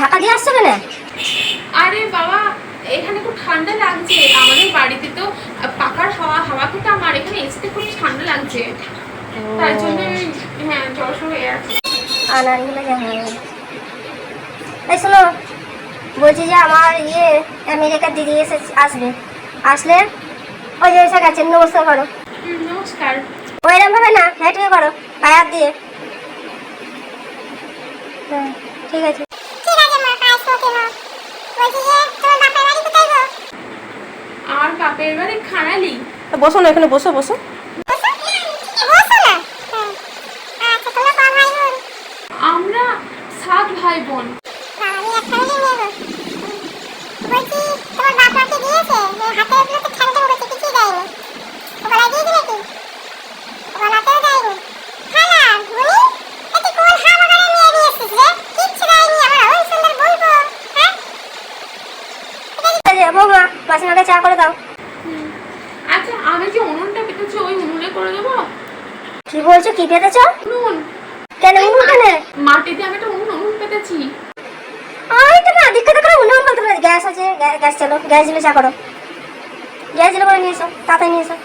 ঢাকা দিয়ে আসছো কেন? আরে বাবা এখানে খুব ঠান্ডা লাগছে। আমাদের বাড়িতে তো আহ, হাওয়া হাওয়া খেতে আমার এখানে এসিতে খুব ঠান্ডা লাগছে। তার জন্য হ্যাঁ জ্বর হয়ে আছে আনারগুলো এই শোনো বলছি যে আমার ইয়ে আমেরিকার দিদি এসে আসবে। আসলে ওই যে এসে গেছে নমস্কার করো। নমস্কার। ওইরকম ভাবে না হেঁটে করো পায়ে হাত দিয়ে হ্যাঁ ঠিক আছে। ঠিক আছে মা কাজ করতে না বলছি যে তোর বাপের বাড়ি কোথায় গো? আর বাপের বাড়ি খানালি। বসো না এখানে বসো বসো। হ্যাঁ। আচ্ছা আমরা সাত ভাই বোন। আমি একটা গো। বলছি তোমার বাপ মাকে দিয়েছে যে হাতে এগুলো তো ঠান্ডা করেছে কিছুই দেয়নি গলায় দিয়েছে নাকি গলাতেও দেয়নি খালা বুনি এটি কোন হা বাগানে নিয়ে নিয়ে এসেছিস রে কিচ্ছু দেয়নি আমরা ওই সুন্দর বলব হ্যাঁ ঠিক মা। বৌমা মাসিমাকে চা করে দাও। আচ্ছা আমি যে উনুনটা পেতেছি ওই উনুনে করে দেবো? কি বলছো? কি পেতেছ উনুন। কেন উনুন কেন মাটিতে আমি একটা উনুন উনুন পেতেছি ওই তো না দীক্ষা করে উনুন বলতে পারে। গ্যাস আছে গ্যাস চলো গ্যাস দিলে চা করো। গ্যাস দিলে করে নিয়ে এসো তাতে নিয়ে এসো।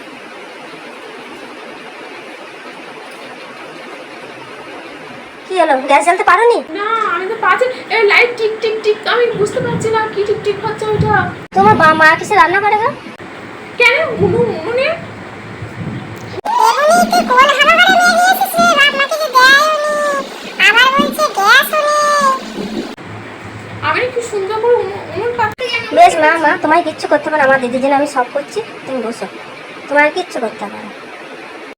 কি হলো? গ্যাস জ্বালতে পারো নি না আমি তো পাচ্ছি এই লাইট টিক টিক টিক আমি বুঝতে পারছি না কি টিক টিক হচ্ছে ওইটা। তোমার বা মা কিসে রান্না করে গো? কেন? উনুন উনুনে এমনি তুই কোন নিয়ে আবার বলছে গ্যাস আমি কি সুন্দর করে উনুন উনুন পাচ্ছি বেশ মা মা তোমায় কিচ্ছু করতে পারে আমার দিদির জন্য আমি সব করছি তুমি বসো। তোমার কিচ্ছু করতে পারো